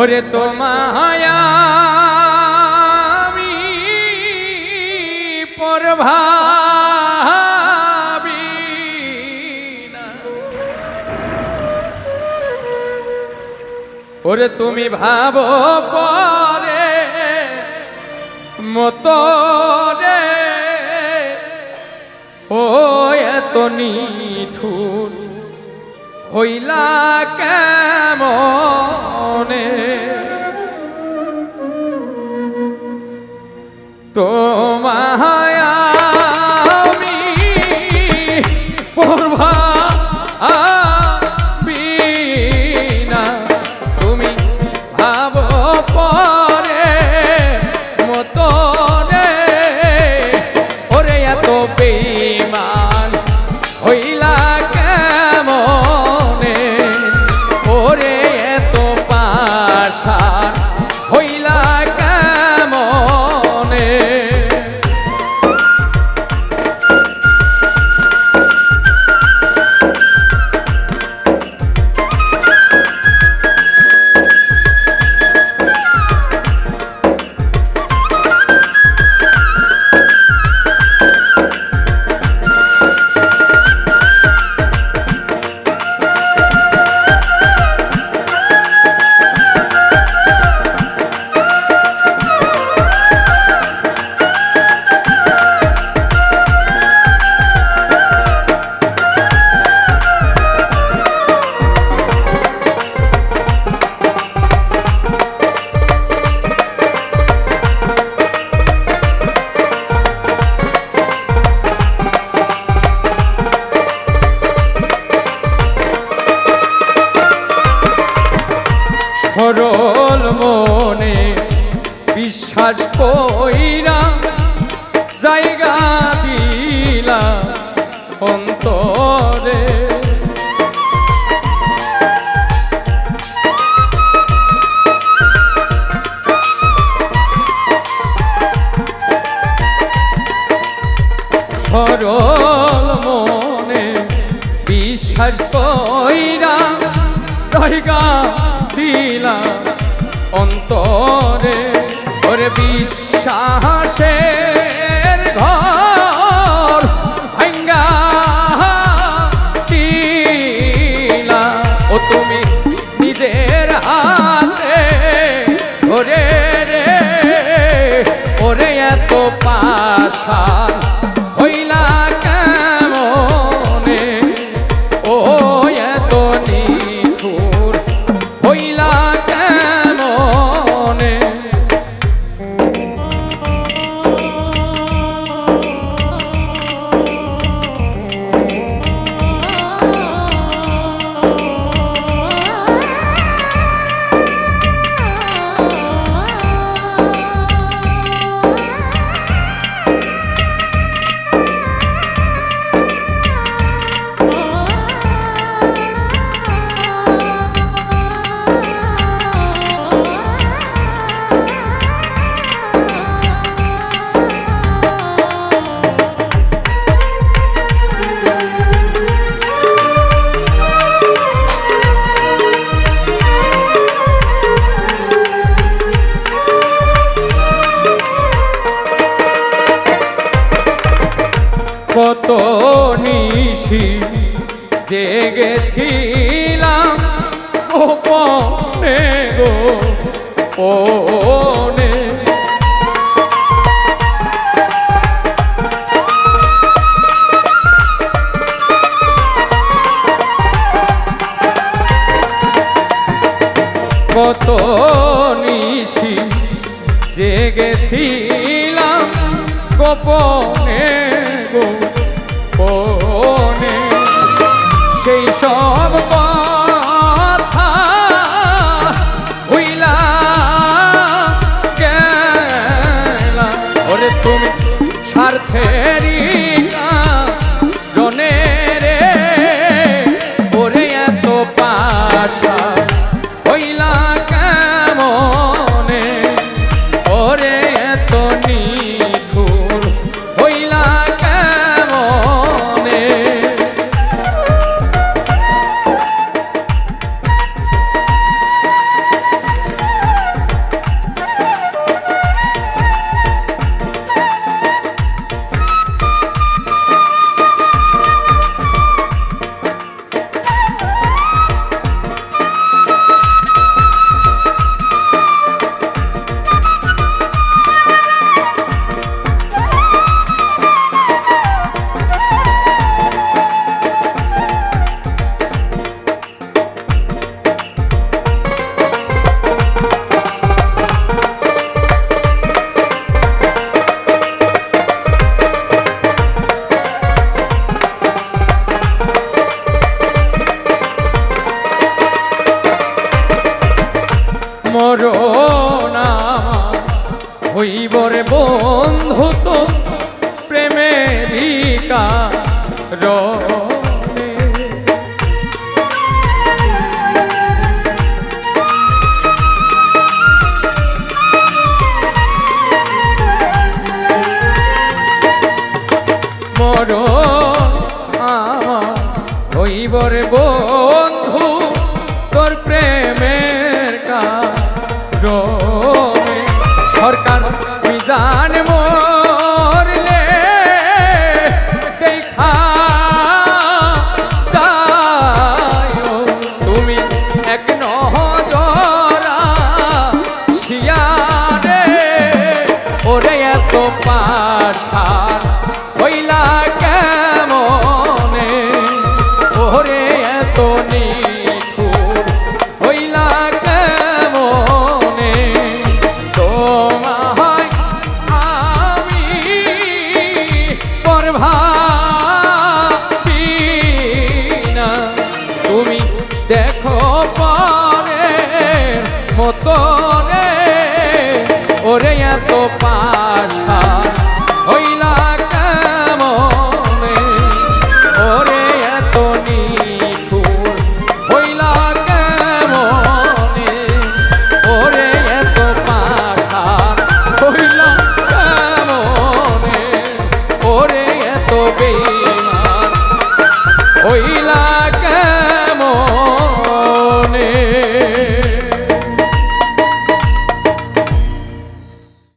ওরে তোমায়া আমি পরভাবি। ওরে তুমি ভাবো পরে মতো রে ও এত নিঠুর হইলা কেমনে? সরল মনে বিশ্বাস কইরা জায়গা দিলা অন্তরে ওরে বিশ্বাসের ঘর ভাঙ্গা দিলা তুমি এত ওনে কত নিশি জেগেছিলাম গোপনে গোপনে হইবরে বন্ধু পাশা